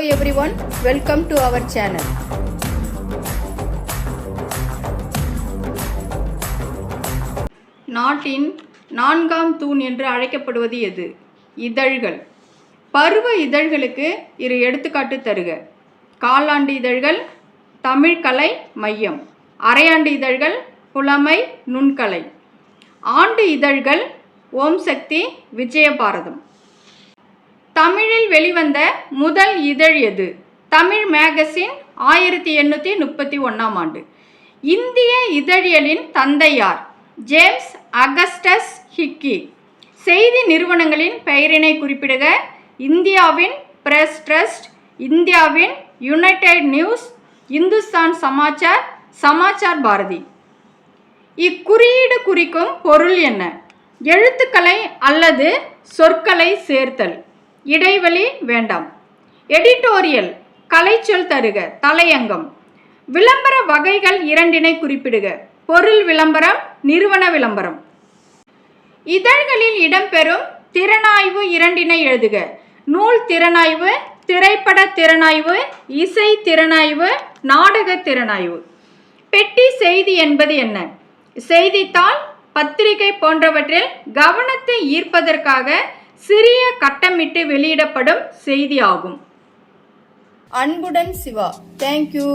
Everyone welcome to our channel நாட்டின் நான்காம் தூண் என்று அழைக்கப்படுவது எது? இதழ்கள். பருவ இதழ்களுக்கு இரு எடுத்துக்காட்டு தருக. காலாண்டு இதழ்கள் தமிழ்கலை மையம். அரையாண்டு இதழ்கள் புலமை நுண்கலை. ஆண்டு இதழ்கள் ஓம் சக்தி விஜயபாரதம். தமிழில் வெளிவந்த முதல் இதழ் எது? தமிழ் மேகசின் ஆயிரத்தி எண்ணூற்றி முப்பத்தி ஒன்றாம் ஆண்டு. இந்திய இதழியலின் தந்தையார் ஜேம்ஸ் அகஸ்டஸ் ஹிக்கி. செய்தி நிறுவனங்களின் பெயரினை குறிப்பிடுக. இந்தியாவின் பிரஸ் ட்ரஸ்ட் இந்தியாவின் யுனைடெட் நியூஸ் இந்துஸ்தான் சமாச்சார் சமாச்சார் பாரதி. இக்குறியீடு குறிக்கும் பொருள் என்ன? எழுத்துக்களை அல்லது சொற்களை சேர்த்தல். இடைவெளி வேண்டாம். எடிட்டோரியல் கலைச்சொல் தருக தலையங்கம். விளம்பர வகைகள் இரண்டினை குறிப்பிடுக. பொருள் விளம்பரம் நிறுவன விளம்பரம். இதழ்களில் இடம்பெறும் திறனாய்வு இரண்டினை எழுதுக. நூல் திறனாய்வு திரைப்பட திறனாய்வு இசை திறனாய்வு நாடக திறனாய்வு. பெட்டி செய்தி என்பது என்ன? செய்தித்தாள் பத்திரிகை போன்றவற்றில் கவனத்தை ஈர்ப்பதற்காக சிறிய கட்டமிட்டு வெளியிடப்படும் செய்தி ஆகும் அன்புடன் சிவா தேங்க்யூ